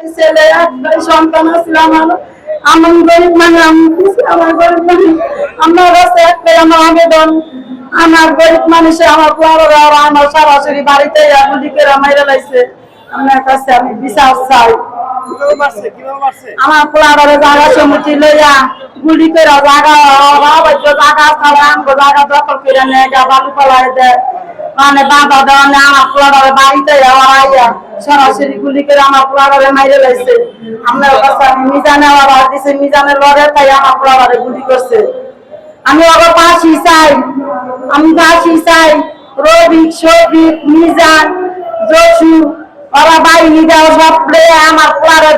ছেলে সন্তান আছিল আমার। আমার গরিব মানে আমার গরিব মানুষ আমার কাছে একটাই আমার আবেদন। আমার গরিব মানুষে আমার পোয়ারা আমার সরাসরি বাড়িতে গুলি করে মাইরে লাইছে। আপনার কাছে আমি বিচার চাই। আমার পোলারে জায়গা সমিতি লইয়া গুলি করে জায়গা অবৈধ জায়গা ছাড়া আমগো জায়গা দখল করে নেয় গা বালু ফলাই দেয় মানে বাধা দেওয়া নেই আমার পোলারে বাড়িতে আইয়া। সরাসরি গুলি করে আমার পোলারে মাইরে লাইছে। আপনার কাছে আমি মিজানে আবার দিছে, মিজানের লড়ে তাই আমার গুলি করছে। আমি আবার ফাঁসি চাই, আমি ফাঁসি চাই। রবিক মিজান, জসু, ওরা দেওয়া সব আমার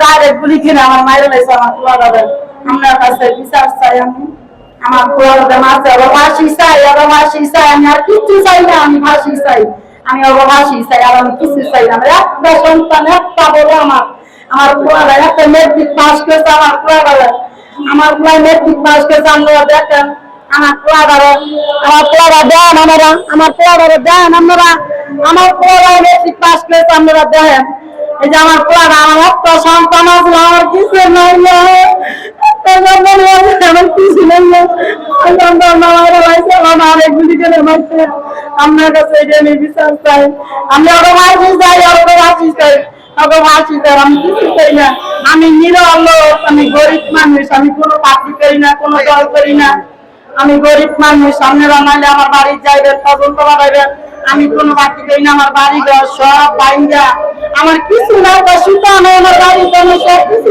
ডাইরেক্ট গুলি কিনে আমার মাইরে লাইছে আমার পোলারে আপনার কাছে বিচার চাই আমি। আমার পোলারে মারছে ওরা ফাঁসি চাই ওরা ফাঁসি চাই। আমি আর কিচ্ছু চাই না, আমি ফাঁসি চাই। আমি ওরা চাই আর আমি কিছু চাই না। একটা সন্তান, একটা বলে আমার। আমার পোলারে একটা মেট্রিক পাস করেছে আমার পোলারে আমার পোলা মেট্রিক পাস করেছে আপনারা দেখেন। আমার পোলারে আমার পোলারা দেন আমরা আমার পোলারে দেন আপনারা। আমার মেট্রিক পাস করেছে, আপনারা দেখেন। এই যে আমার পোলারা আমার সন্তান আছে, আমার কিছু নাই। বিশ্বাস চাই আমি চাই আমি কিছু না। আমি গরিব মানুষ, আমি কোনো পার্টি করি না। কোনো দল করি না আমি গরিব মানুষ সামনে নাইলে আমার বাড়ি যাইবেন তদন্ত বাড়াইবেন আমি কোনো বাকি করি না, আমার বাড়ি ঘর সব বাইন্দা আমার কিছু না সুতা নেই, আমার বাড়ি সব কিছু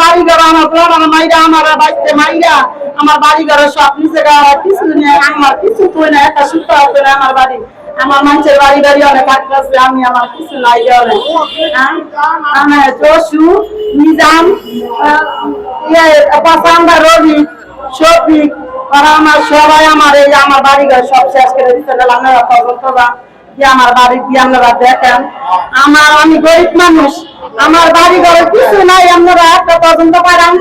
বাড়ি ঘর আমার ঘর, আমার মাইরা, আমার বাড়িতে মাইরা, আমার বাড়ি ঘর সব নিচে কিছু নেই, আমার কিছু না, একটা আছে না আমার বাড়ি। আমার মানুষের বাড়ি বাড়ি অনেক আমি আমার কিছু নাই। অনেক আমার নিজাম ইয়ে রবি, শফিক আমার সবাই আমার এই আমার বাড়ি ঘর সব শেষ করে দিতে আমার বাড়ি কি আপনারা দেখেন? আমার আমি গরিব মানুষ। আমার বাড়ি ঘরে কিছু নাই আপনারা একটা তদন্ত করেন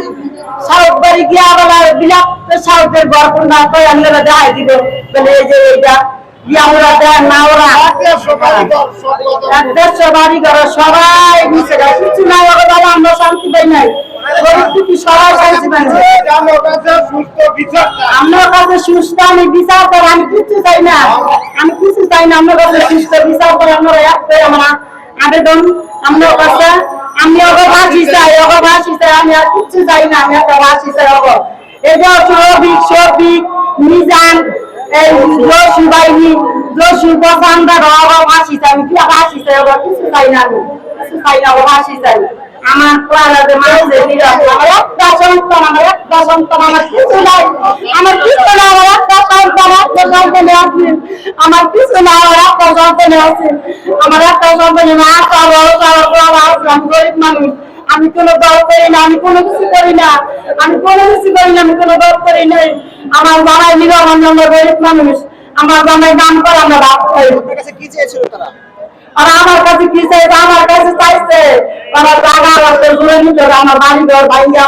সাউথ বাড়ি গিয়ে আবার বিলাপ সাউথের ঘর কোনটা তো আপনারা দেখাই দিব। বলে এই যে এইটা আমরা না ঘর, কিছু আমরা আমার কাছে সুস্থ আমার আমি বিচার করে আমি কিছু চাই না। আমি কিছু চাই না আমার কাছে সুস্থ বিচার করে আমরা আমার আবেদন আমার কাছে আমি চাই আমি আর চাই না আমি একটা ভাসি চাই ওকে এই যে সৌভিক সৌভিক মিজান এই জসু বাহিনী জসু পছন্দের ওকে ভাসি চাই আমি কি ভাসি চাই ওকে কিছু চাই না আমি কিছু চাই না ওকে ভাসি চাই। আমার প্রাণাতে মানুষের নিরাপদ আমার একটা সন্তান আমার একটা সন্তান আমার কিছু নাই আমার কিছু না আমার একটা সন্তান একটা সন্তানে আছে আমার কিছু না আমার একটা সন্তানে আছে আমার একটা সন্তানে মা আশা ভরসা আমি গরিব মানুষ আমি কোনো দল করি না আমি কোনো কিছু করি না আমি কোনো কিছু করি না আমি কোনো দল করি নাই। আমার বাবার নিল আমার জন্য গরিব মানুষ আমার বাবাই দাম করে আমরা ভাত খাই আর আমার কাছে কি চাইছে? আমার কাছে চাইছে আমার জায়গা আমার জুড়ে নিতে আমার বাড়ি ঘর ভাইয়া